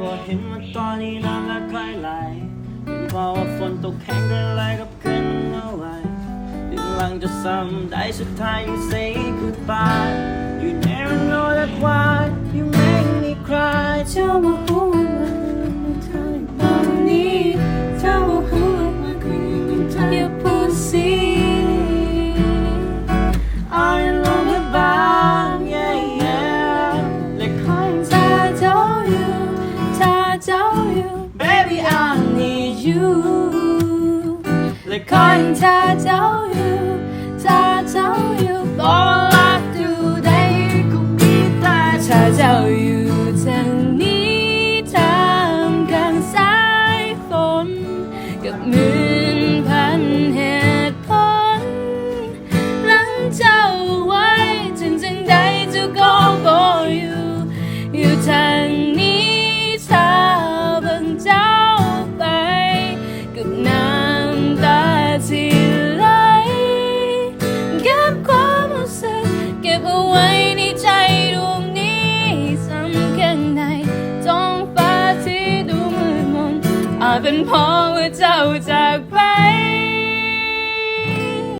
ก็เห็นว่าตอนนี้น้ำละค่อยไหลเป็นเพราะว่าฝนตกแข็งกินไหลกับขึ้นเอาไว้ถึงหลังจะซ้ำได้สุดท้าย you say goodbye you never know that why you make me cry เจ้าบอก you และคคอยนถ้าเจ้าอยู่ถ้าเจ้าอยู่บอกรักดูได้ก็มีแต่ถ้าเจ้าอยู่ทางนี้ทางกลางสายฝนกับมือ เป็นเพราะว่าเจ้าจากไป